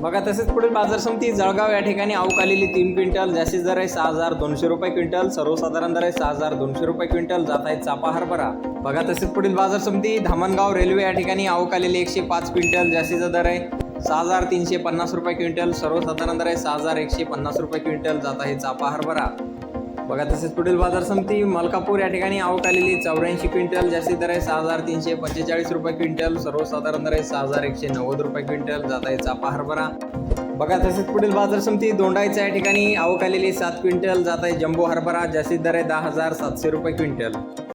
बघा तसेच पुढील बाजार समिती जळगाव या ठिकाणी आऊक आलेली तीन क्विंटल जास्तीत दर आहे सहा हजार दोनशे रुपये क्विंटल सर्वसाधारण दर आहे सहा हजार दोनशे रुपये क्विंटल जात आहे चापा हरभरा बघा तसेच पुढील बाजार समिती धामणगाव रेल्वे या ठिकाणी आऊक आलेली एकशे पाच क्विंटल जास्तीचा दर आहे सहा हजार तीनशे पन्नास रुपये क्विंटल सर्वसाधारण दर आहे सहा हजार एकशे पन्नास रुपये क्विंटल जात आहे चापा हरभरा बघा तसेच पुढील बाजार समिती मलकापूर या ठिकाणी आवक आलेली चौऱ्याऐंशी क्विंटल जास्तीत दर आहे सहा हजार तीनशे पंचेचाळीस रुपये क्विंटल. सर्वसाधारण दर आहे सहा हजार एकशे नव्वद रुपये क्विंटल. जात आहे चापा हरभरा बघा तसेच पुढील बाजार समिती दोंडाईचा या ठिकाणी आवक आलेली सात क्विंटल. जात आहे जम्बो हरभरा जास्तीत दर आहे दहा हजार सातशे रुपये क्विंटल.